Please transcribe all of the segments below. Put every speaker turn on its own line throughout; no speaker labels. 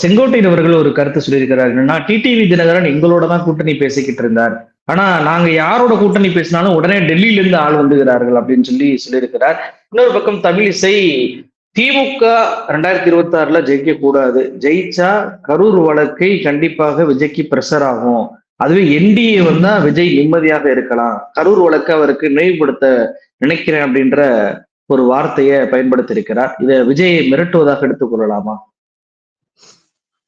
செங்கோட்டையன் அவர்கள் ஒரு கருத்து சொல்லியிருக்கிறார் என்னன்னா டிடிவி தினகரன் எங்களோட தான் கூட்டணி பேசிக்கிட்டு இருந்தார். ஆனா நாங்க யாரோட கூட்டணி பேசினாலும் உடனே டெல்லியில இருந்து ஆள் வந்துகிறார்கள் அப்படின்னு சொல்லி சொல்லியிருக்கிறார். இன்னொரு பக்கம் தமிழிசை திமுக ரெண்டாயிரத்தி இருபத்தி ஆறுல ஜெயிக்க கூடாது ஜெயிச்சா கரூர் வழக்கை கண்டிப்பாக விஜய்க்கு பிரஷர் ஆகும். அதுவே என்டிஏ வந்தா விஜய் நிம்மதியாக இருக்கலாம். கரூர் வழக்கு அவருக்கு நினைவுபடுத்த நினைக்கிறேன் அப்படின்ற ஒரு வார்த்தையை பயன்படுத்தியிருக்கிறார். இதை விஜயை மிரட்டுவதாக எடுத்துக் கொள்ளலாமா?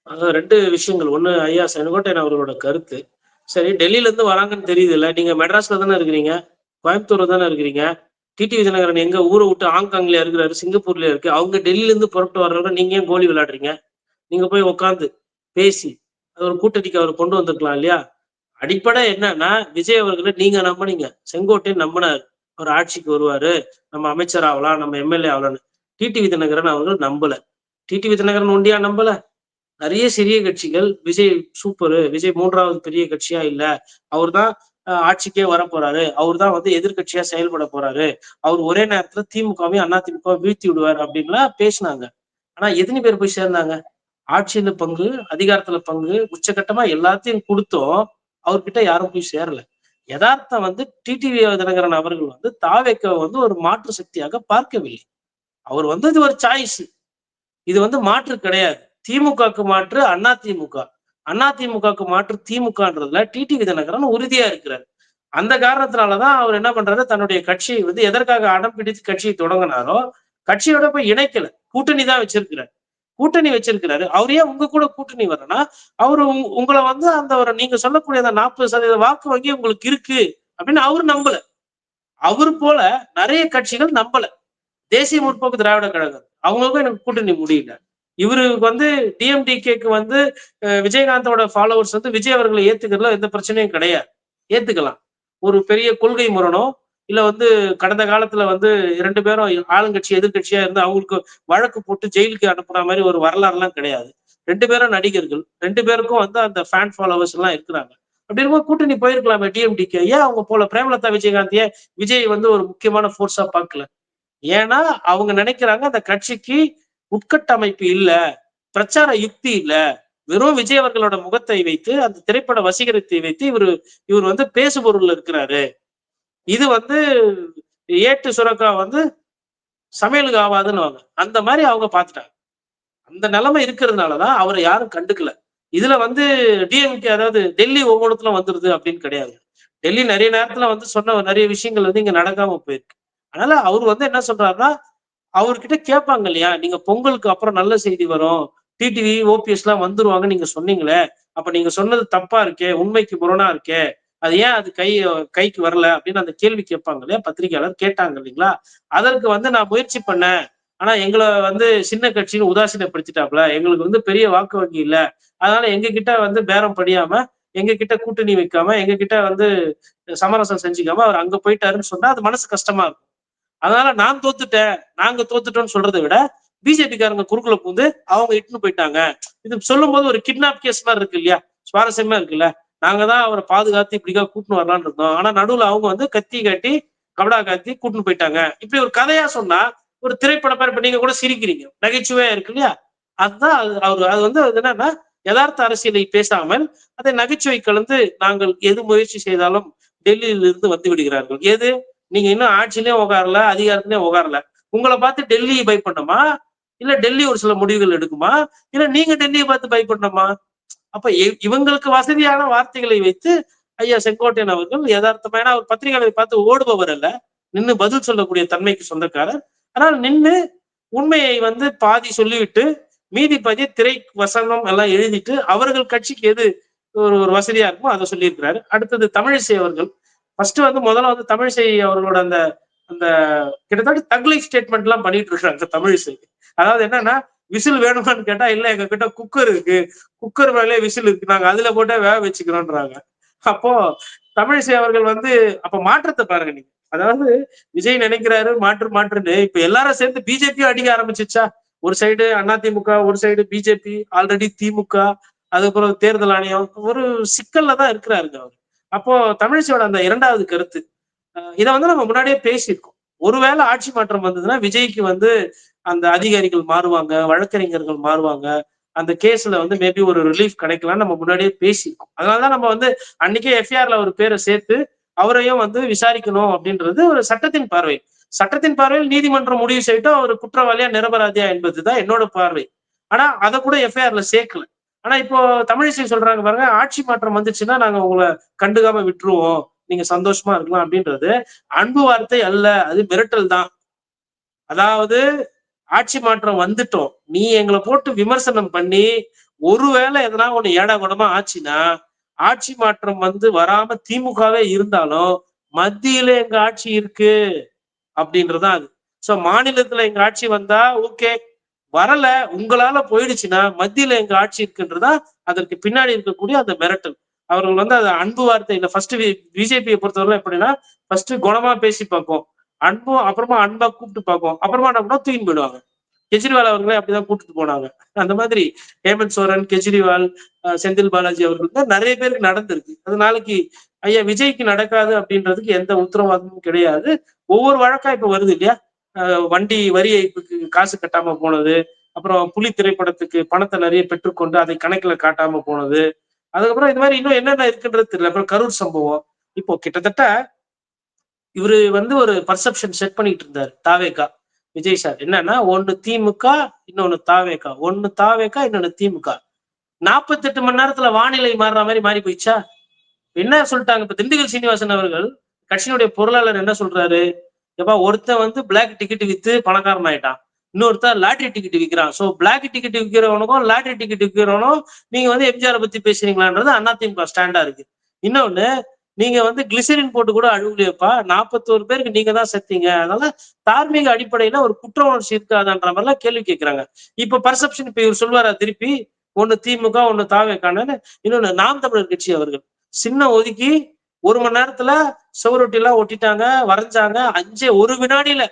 அதான் ரெண்டு விஷயங்கள். ஒன்று ஐயா செங்கோட்டையன் அவர்களோட கருத்து. சரி டெல்லியிலேருந்து வராங்கன்னு தெரியுது இல்லை நீங்கள் மெட்ராஸில் தானே இருக்கிறீங்க? கோயம்புத்தூரில் தானே இருக்கிறீங்க? டிடி விஜயநகரன் எங்க ஊரை விட்டு ஹாங்காங்ல இருக்கிறாரு சிங்கப்பூர்ல இருக்கு. அவங்க டெல்லியில இருந்து புறப்பட்டு வர்றவங்க நீங்க ஏன் கோலி விளையாடுறீங்க? நீங்க போய் உட்காந்து பேசி அது ஒரு கூட்டணிக்கு அவர் கொண்டு வந்திருக்கலாம் இல்லையா? அடிப்படை என்னன்னா விஜய் அவர்களை நீங்க நம்பினீங்க. செங்கோட்டையன் நம்பினார். அவர் ஆட்சிக்கு வருவாரு. நம்ம அமைச்சர் ஆகலாம் நம்ம எம்எல்ஏ ஆகலாம்னு. டிடி தினகரன் அவர்கள் நம்பல. டிடி தினகரன் ஒண்டியா நம்பல? நிறைய சிறிய கட்சிகள் விஜய் சூப்பரு விஜய் மூன்றாவது பெரிய கட்சியா இல்ல அவர் தான் ஆட்சிக்கே வர போறாரு அவர் தான் வந்து எதிர்கட்சியா செயல்பட போறாரு. அவர் ஒரே நேரத்துல திமுகவையும் அண்ணா திமுக வீழ்த்தி விடுவார் அப்படின்லாம் பேசினாங்க. ஆனா எத்தனை பேர் போய் சேர்ந்தாங்க? ஆட்சியில பங்கு அதிகாரத்துல பங்கு உச்சகட்டமா எல்லாத்தையும் கொடுத்தோம் அவர்கிட்ட யாரும் போய் சேரல. யதார்த்தம் வந்து டிடிவி தினகரன் அவர்கள் வந்து தாவேக்க வந்து ஒரு மாற்று சக்தியாக பார்க்கவில்லை. அவர் வந்து இது ஒரு சாய்ஸ் இது வந்து மாற்று கிடையாது. திமுகக்கு மாற்று அண்ணா திமுக. அண்ணா திமுகக்கு மாற்று திமுகன்றதுல டிடி விஜயநகரன் உறுதியா இருக்கிறார். அந்த காரணத்தினாலதான் அவர் என்ன பண்றாரு? தன்னுடைய கட்சியை வந்து எதற்காக அடம் பிடித்து கட்சியை தொடங்கினாரோ கட்சியோட போய் இணைக்கல. கூட்டணி தான் வச்சிருக்கிறார். கூட்டணி வச்சிருக்கிறாரு. அவர் ஏன் உங்க கூட கூட்டணி வரனா அவரு உங்களை வந்து அந்த ஒரு நீங்க சொல்லக்கூடிய அந்த நாற்பது சதவீத வாக்கு வங்கி உங்களுக்கு இருக்கு அப்படின்னு அவர் நம்பல. அவர் போல நிறைய கட்சிகள் நம்பல. தேசிய முற்போக்கு திராவிட கழகம். அவங்களுக்கும் எனக்கு கூட்டணி முடியல. இவருக்கு வந்து டிஎம்டிகேக்கு வந்து விஜயகாந்தோட ஃபாலோவர்ஸ் வந்து விஜய் அவர்களை ஏத்துக்கிறதுல எந்த பிரச்சனையும் கிடையாது. ஏத்துக்கலாம். ஒரு பெரிய கொள்கை முரணோ இல்ல வந்து கடந்த காலத்துல வந்து ரெண்டு பேரும் ஆளுங்கட்சி எதிர்கட்சியா இருந்து அவங்களுக்கு வழக்கு போட்டு ஜெயிலுக்கு அனுப்புற மாதிரி ஒரு வரலாறுலாம் கிடையாது. ரெண்டு பேரும் நடிகர்கள். ரெண்டு பேருக்கும் வந்து அந்த ஃபேன் ஃபாலோவர்ஸ் எல்லாம் இருக்கிறாங்க. அப்படி இருக்கும்போது கூட்டணி போயிருக்கலாமே டிஎம்டிக்கு ஏன் அவங்க போல? பிரேமலதா விஜயகாந்திய விஜய் வந்து ஒரு முக்கியமான ஃபோர்ஸா பார்க்கல? ஏன்னா அவங்க நினைக்கிறாங்க அந்த கட்சிக்கு உட்கட்டமைப்பு இல்ல பிரச்சார யுக்தி இல்ல வெறும் விஜய் அவர்களோட முகத்தை வைத்து அந்த திரைப்பட வசீகரத்தை வைத்து இவர் இவர் வந்து பேசுபொருள் இருக்கிறாரு. இது வந்து ஏட்டு சுரக்கா வந்து சமையலுக்கு ஆகாதுன்னு வாங்க அந்த மாதிரி அவங்க பார்த்துட்டாங்க. அந்த நிலைமை இருக்கிறதுனாலதான் அவரை யாரும் கண்டுக்கல. இதுல வந்து டிஎம்கே அதாவது டெல்லி ஒவ்வொருத்துல வந்துருது அப்படின்னு கிடையாது. டெல்லி நிறைய நேரத்துல வந்து சொன்ன நிறைய விஷயங்கள் வந்து இங்க நடக்காம போயிருக்கு. அதனால அவர் வந்து என்ன சொல்றாருன்னா அவர்கிட்ட கேட்பாங்க இல்லையா? நீங்க பொங்கலுக்கு அப்புறம் நல்ல செய்தி வரும். டிடிவி ஓபிஎஸ் எல்லாம் வந்துருவாங்க நீங்க சொன்னீங்களே அப்ப நீங்க சொன்னது தப்பா இருக்கே உண்மைக்கு முரணா இருக்கே அது ஏன் அது கை கைக்கு வரல அப்படின்னு அந்த கேள்வி கேட்பாங்க இல்லையா? பத்திரிகையாளர் கேட்டாங்க இல்லைங்களா? அதற்கு வந்து நான் முயற்சி பண்ணேன். ஆனா எங்களை வந்து சின்ன கட்சின்னு உதாசீனப்படுத்திட்டாப்ல எங்களுக்கு வந்து பெரிய வாக்கு வங்கி இல்ல. அதனால எங்க கிட்ட வந்து பேரம் படியாம எங்க கிட்ட கூட்டணி வைக்காம எங்க கிட்ட வந்து சமரசம் செஞ்சுக்காம அவர் அங்க போயிட்டாருன்னு சொன்னா அது மனசு கஷ்டமா இருக்கும். அதனால நான் தோத்துட்டேன் நாங்க தோத்துட்டோம்னு சொல்றதை விட பிஜேபிக்காரங்க குறுக்குல பூந்து அவங்க இட்டுன்னு போயிட்டாங்க. இது சொல்லும் போது ஒரு கிட்னாப் கேஸ் மாதிரி இருக்கு இல்லையா? சுவாரஸ்யமா இருக்குல்ல? நாங்க தான் அவரை பாதுகாத்து இப்படிக்கா கூட்டின்னு வரலான்னு இருந்தோம். ஆனா நடுவுல அவங்க வந்து கத்தி காட்டி கபடா காத்தி கூட்டின்னு போயிட்டாங்க. இப்படி ஒரு கதையா சொன்னா ஒரு திரைப்பட பேர் நீங்க கூட சிரிக்கிறீங்க. நகைச்சுவையா இருக்கு இல்லையா? அதுதான் அது அவர் அது வந்து அது என்னன்னா யதார்த்த அரசியலை பேசாமல் அதை நகைச்சுவை கலந்து நாங்கள் எது முயற்சி செய்தாலும் டெல்லியிலிருந்து வந்து விடுகிறார்கள். எது? நீங்க இன்னும் ஆட்சியிலயும் உகாரல அதிகாரத்திலயும் உகாரல உங்களை பார்த்து டெல்லி பயப்படணுமா இல்ல டெல்லி ஒரு சில முடிவுகள் எடுக்குமா? இல்ல நீங்க டெல்லியை பார்த்து பயப்படணுமா அப்ப இவங்களுக்கு வசதியான வார்த்தைகளை வைத்து ஐயா செங்கோட்டையன் அவர்கள் யதார்த்தமான அவர் பத்திரிகைகளை பார்த்து ஓடுபவர் அல்ல. நின்று பதில் சொல்லக்கூடிய தன்மைக்கு சொந்தக்காரர். ஆனால் நின்று உண்மையை வந்து பாதி சொல்லிவிட்டு மீதி பாதி திரை வசனம் எல்லாம் எழுதிட்டு அவர்கள் கட்சிக்கு எது ஒரு ஒரு வசதியா இருக்குமோ அதை சொல்லியிருக்கிறாரு. அடுத்தது தமிழிசை அவர்கள். ஃபர்ஸ்ட் வந்து முதல்ல வந்து தமிழிசை அவர்களோட அந்த அந்த கிட்டத்தட்ட தக்லை ஸ்டேட்மெண்ட் எல்லாம் பண்ணிட்டு இருக்காங்க தமிழிசை அதாவது என்னன்னா விசில் வேணுமான்னு கேட்டா இல்ல எங்க கிட்ட குக்கர் இருக்கு. குக்கர் மேலே விசில் இருக்கு. நாங்க அதுல போட்டே வேக வச்சுக்கிறோன்றாங்க. அப்போ தமிழிசை அவர்கள் வந்து அப்ப மாற்றத்தை பாருங்க நீங்க. அதாவது விஜய் நினைக்கிறாரு மாற்று மாற்றுன்னு. இப்ப எல்லாரும் சேர்ந்து பிஜேபியும் அடிக்க ஆரம்பிச்சிச்சா? ஒரு சைடு அதிமுக ஒரு சைடு பிஜேபி ஆல்ரெடி திமுக அதுக்கப்புறம் தேர்தல் ஆணையம். ஒரு சிக்கல்ல தான் இருக்கிறாருங்க அவர். அப்போ தமிழிசையோட அந்த இரண்டாவது கருத்து இதை வந்து நம்ம முன்னாடியே பேசியிருக்கோம். ஒருவேளை ஆட்சி மாற்றம் வந்ததுன்னா விஜய்க்கு வந்து அந்த அதிகாரிகள் மாறுவாங்க வழக்கறிஞர்கள் மாறுவாங்க அந்த கேஸ்ல வந்து மேபி ஒரு ரிலீஃப் கிடைக்கலாம் நம்ம முன்னாடியே பேசியிருக்கோம். அதனாலதான் நம்ம வந்து அன்னைக்கே எஃப்ஐஆர்ல ஒரு பேரை சேர்த்து அவரையும் வந்து விசாரிக்கணும் அப்படின்றது ஒரு சட்டத்தின் பார்வை. சட்டத்தின் பார்வையில் நீதிமன்றம் முடிவு செய்யட்டும் அவர் குற்றவாளியா நிரபராதியா என்பதுதான் என்னோட பார்வை. ஆனா அதை கூட எஃப்ஐஆர்ல சேர்க்கல. ஆனா இப்போ தமிழிசை சொல்றாங்க பாருங்க ஆட்சி மாற்றம் வந்துச்சுன்னா நாங்க உங்களை கண்டுக்காம விட்டுருவோம். நீங்க சந்தோஷமா இருக்கலாம் அப்படின்றது அன்பு வார்த்தை அல்ல அது மிரட்டல் தான். அதாவது ஆட்சி மாற்றம் வந்துட்டோம். நீ எங்களை போட்டு விமர்சனம் பண்ணி ஒருவேளை எதனா ஒண்ணு ஏடா குடமா ஆச்சுன்னா ஆட்சி மாற்றம் வந்து வராம திமுகவே இருந்தாலும் மத்தியில எங்க ஆட்சி இருக்கு? அப்படின்றதான் அது. சோ மாநிலத்துல எங்க ஆட்சி வந்தா ஓகே வரல உங்களால போயிடுச்சுன்னா மத்தியில எங்க ஆட்சி இருக்குன்றதா அதற்கு பின்னாடி இருக்கக்கூடிய அந்த மிரட்டல். அவர்கள் வந்து அது அன்பு வார்த்தை இல்ல ஃபர்ஸ்ட் பிஜேபியை பொறுத்தவரை எப்படின்னா ஃபர்ஸ்ட் குணமா பேசி பார்ப்போம் அன்பும் அப்புறமா அன்பா கூப்பிட்டு பார்ப்போம் அப்புறமா என்ன தூக்கி போயிடுவாங்க. கெஜ்ரிவால் அவர்களே அப்படிதான் கூப்பிட்டு போனாங்க. அந்த மாதிரி ஹேமந்த் சோரன் கெஜ்ரிவால் அஹ் செந்தில் பாலாஜி அவர்கள் தான் நிறைய பேருக்கு நடந்திருக்கு. அது நாளைக்கு ஐயா விஜய்க்கு நடக்காது அப்படின்றதுக்கு எந்த உத்தரவாதமும் கிடையாது. ஒவ்வொரு வழக்கா இப்ப வருது இல்லையா? வண்டி வரி ஏய்ப்புக்கு காசு கட்டாம போனது அப்புறம் புலி திரைப்படத்துக்கு பணத்தை நிறைய பெற்றுக்கொண்டு அதை கணக்கில் காட்டாம போனது. அதுக்கப்புறம் இது மாதிரி இன்னும் என்னென்ன இருக்குன்றது தெரியல. அப்புறம் கரூர் சம்பவம். இப்போ கிட்டத்தட்ட இவரு வந்து ஒரு பர்செப்ஷன் செட் பண்ணிட்டு இருந்தாரு தாவேகா. விஜய் சார். என்னன்னா ஒன்னு திமுக இன்னொன்னு தாவேக்கா ஒன்னு தாவேக்கா இன்னொன்னு திமுக. நாற்பத்தெட்டு மணி நேரத்துல வானிலை மாறுற மாதிரி மாறி போயிடுச்சா? என்ன சொல்லிட்டாங்க? இப்ப திண்டுக்கல் சீனிவாசன் அவர்கள் கட்சியினுடைய பொருளாளர் என்ன சொல்றாரு? இப்போ ஒருத்தன் வந்து பிளாக் டிக்கெட் வித்து பணக்காரன் ஆயிட்டான். இன்னொருத்தர் லாட்ரி டிக்கெட் விற்கிறான் ஸோ பிளாக் டிக்கெட் விற்கிறவனுக்கும் லாட்டரி டிக்கெட் விற்கிறவனும் நீங்க வந்து எம்ஜிஆரை பத்தி பேசுறீங்களான்றது அதிமுக ஸ்டாண்டா இருக்கு. இன்னொன்னு நீங்க வந்து கிளிசரின் போட்டு கூட அழுவலையப்பா நாற்பத்தோரு பேருக்கு நீங்க தான் செத்தீங்க. அதனால தார்மீக அடிப்படையில ஒரு குற்ற உணர்ச்சி இருக்காதுன்ற மாதிரிலாம் கேள்வி கேட்கிறாங்க இப்ப பர்செப்ஷன் இப்ப இவர் சொல்வாரா திருப்பி? ஒன்னு திமுக ஒண்ணு தாவேக்கானு. இன்னொன்னு நாம் தமிழர் கட்சி அவர்கள். சின்ன ஒதுக்கி ஒரு மணி நேரத்துல செவரொட்டி எல்லாம் ஒட்டிட்டாங்க வரைஞ்சாங்க. அஞ்சே ஒரு வினாடியில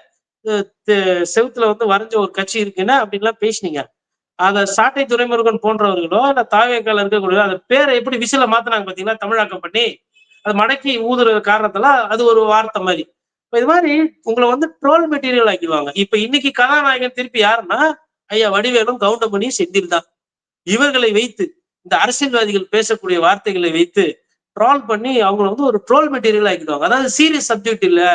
செவுத்துல வந்து வரைஞ்ச ஒரு கட்சி இருக்குன்னா அப்படின்லாம் பேசினீங்க. அத சாட்டை துரைமுருகன் போன்றவர்களோ இல்ல தாவேக்கால இருக்கக்கூடிய அந்த பேரை எப்படி விசில மாத்தினாங்க பாத்தீங்களா? தமிழாக்கம் பண்ணி. அது மடக்கி ஊதுற காரணத்துல அது ஒரு வார்த்தை மாதிரி. இப்ப இது மாதிரி உங்களை வந்து ட்ரோல் மெட்டீரியல் ஆக்கிடுவாங்க. இப்ப இன்னைக்கு கதாநாயகன் திருப்பி யாருன்னா ஐயா வடிவேலும் கவுண்டமணியும் செந்தில் தான் இவர்களை வைத்து இந்த அரசியல்வாதிகள் பேசக்கூடிய வார்த்தைகளை வைத்து ட்ரால் பண்ணி அவங்கள வந்து ஒரு ட்ரோல் மெட்டீரியல் ஆக்கிடுவாங்க. அதாவது சீரியஸ் சப்ஜெக்ட் இல்லை.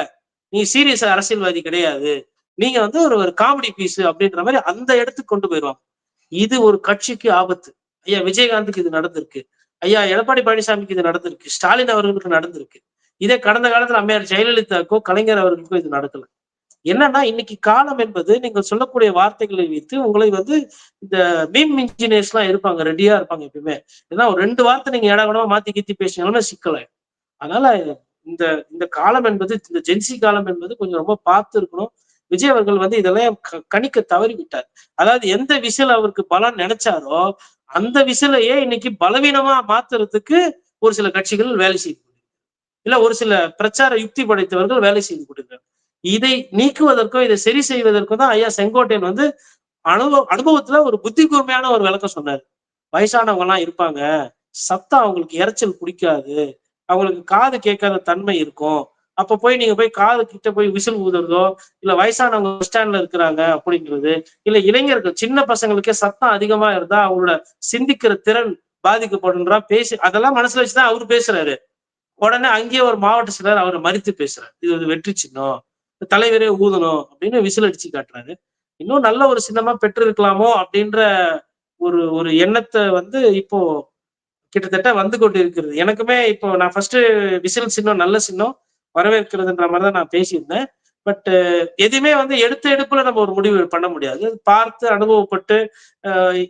நீ சீரியஸ் அரசியல்வாதி கிடையாது. நீங்க வந்து ஒரு ஒரு காமெடி பீஸ் அப்படின்ற மாதிரி அந்த இடத்துக்கு கொண்டு போயிடுவாங்க. இது ஒரு கட்சிக்கு ஆபத்து. ஐயா விஜயகாந்துக்கு இது நடந்திருக்கு. ஐயா எடப்பாடி பழனிசாமிக்கு இது நடந்திருக்கு. ஸ்டாலின் அவர்களுக்கு நடந்திருக்கு. இதே கடந்த காலத்துல அம்மையார் ஜெயலலிதாக்கோ கலைஞர் அவர்களுக்கோ இது நடக்கல. என்னன்னா இன்னைக்கு காலம் என்பது நீங்க சொல்லக்கூடிய வார்த்தைகளை வைத்து உங்களை வந்து இந்த மீம் இன்ஜினியர்ஸ் எல்லாம் இருப்பாங்க ரெடியா இருப்பாங்க எப்பயுமே. ஏன்னா ஒரு ரெண்டு வார்த்தை நீங்க ஏடாகூடமா மாத்தி கீத்தி பேசினாலுமே சிக்கல அதனால இந்த இந்த காலம் என்பது இந்த ஜென்சி காலம் என்பது கொஞ்சம் ரொம்ப பார்த்து இருக்கணும். விஜய் அவர்கள் வந்து இதெல்லாம் க- கணிக்க தவறி விட்டார். அதாவது எந்த விசில் அவருக்கு பலம் நினைச்சாரோ அந்த விசிலையே இன்னைக்கு பலவீனமா மாத்துறதுக்கு ஒரு சில கட்சிகள் வேலை செய்து கொண்டிருக்கிறது. இல்ல ஒரு சில பிரச்சார யுக்தி படைத்தவர்கள் வேலை செய்து கொடுக்கிறார் இதை நீக்குவதற்கோ இதை சரி செய்வதற்கோ தான் ஐயா செங்கோட்டையன் வந்து அனுபவ அனுபவத்துல ஒரு புத்தி கூர்மையான ஒரு விளக்கம் சொன்னார். வயசானவங்க எல்லாம் இருப்பாங்க. சத்தம் அவங்களுக்கு இரைச்சல் பிடிக்காது. அவங்களுக்கு காது கேட்காத தன்மை இருக்கும். அப்ப போய் நீங்க போய் காது கிட்ட போய் விசில் ஊதுறதோ இல்ல வயசானவங்க பஸ் ஸ்டாண்ட்ல இருக்கிறாங்க அப்படிங்கிறது இல்ல இளைஞர்கள் சின்ன பசங்களுக்கே சத்தம் அதிகமா இருந்தா அவங்களோட சிந்திக்கிற திறன் பாதிக்கப்படுன்றா பேசி அதெல்லாம் மனசுல வச்சுதான் அவரு பேசுறாரு. உடனே அங்கேயே ஒரு மாவட்ட செயலர் அவரை மறித்து பேசுறாரு. இது ஒரு வெற்றி சின்னம். தலைவரே ஊதணும் அப்படின்னு விசில் அடிச்சு காட்டுறாரு. இன்னும் நல்ல ஒரு சின்னமா பெற்றிருக்கலாமோ அப்படின்ற ஒரு ஒரு எண்ணத்தை வந்து இப்போ கிட்டத்தட்ட வந்து கொண்டு இருக்கிறது எனக்குமே இப்போ நான் ஃபர்ஸ்ட் விசில் சின்னம் நல்ல சின்னம் வரவேற்கிறதுன்ற மாதிரி தான் நான் பேசியிருந்தேன். பட் எதுவுமே வந்து எடுத்த எடுப்புல நம்ம ஒரு முடிவு பண்ண முடியாது. பார்த்து அனுபவப்பட்டு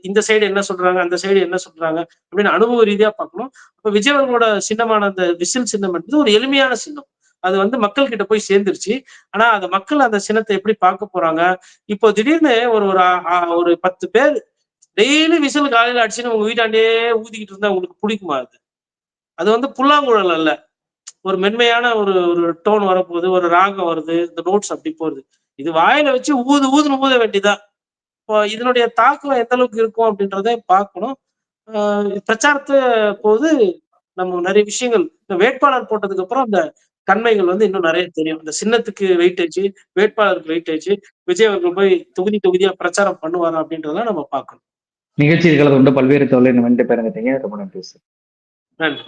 இந்த சைடு என்ன சொல்றாங்க அந்த சைடு என்ன சொல்றாங்க அப்படின்னு அனுபவ ரீதியா பார்க்கணும். அப்ப விஜயவர்களோட சின்னமான அந்த விசில் சின்னம் என்பது ஒரு எளிமையான சின்னம். அது வந்து மக்கள் கிட்ட போய் சேர்ந்துருச்சு. ஆனா அந்த மக்கள் அந்த சின்னத்தை எப்படி பார்க்க போறாங்க? இப்போ திடீர்னு ஒரு ஒரு ஒரு பத்து பேர் டெய்லி விசில் காலையில அடிச்சுன்னு உங்க வீட்டாண்டே ஊதிக்கிட்டு இருந்தா உங்களுக்கு பிடிக்குமா அது? அது வந்து புல்லாங்குழல் அல்ல. ஒரு மென்மையான ஒரு ஒரு டோன் வரப்போகுது ஒரு ராகம் வருது இந்த நோட்ஸ் அப்படி போகுது. இது வாயில வச்சு ஊது ஊதுன்னு ஊத வேண்டியதான் இப்போ இதனுடைய தாக்கம் எந்த அளவுக்கு இருக்கும் அப்படின்றத பார்க்கணும். ஆஹ் பிரச்சாரத்தை போது நம்ம நிறைய விஷயங்கள் இந்த வேட்பாளர் போட்டதுக்கு அப்புறம் அந்த தன்மைகள் வந்து இன்னும் நிறைய தெரியும். இந்த சின்னத்துக்கு வெயிட்டேஜ் வேட்பாளருக்கு வெயிட்டேஜ் விஜய் அவர்கள் போய் தொகுதி தொகுதியா பிரச்சாரம் பண்ணுவாரா அப்படின்றதெல்லாம் நம்ம பார்க்கணும்.
நிகழ்ச்சியில் கலந்து கொண்டு பல்வேறு தொழில் வந்து பேருங்கட்டீங்க ரொம்ப நன்றி சார்.
நன்றி.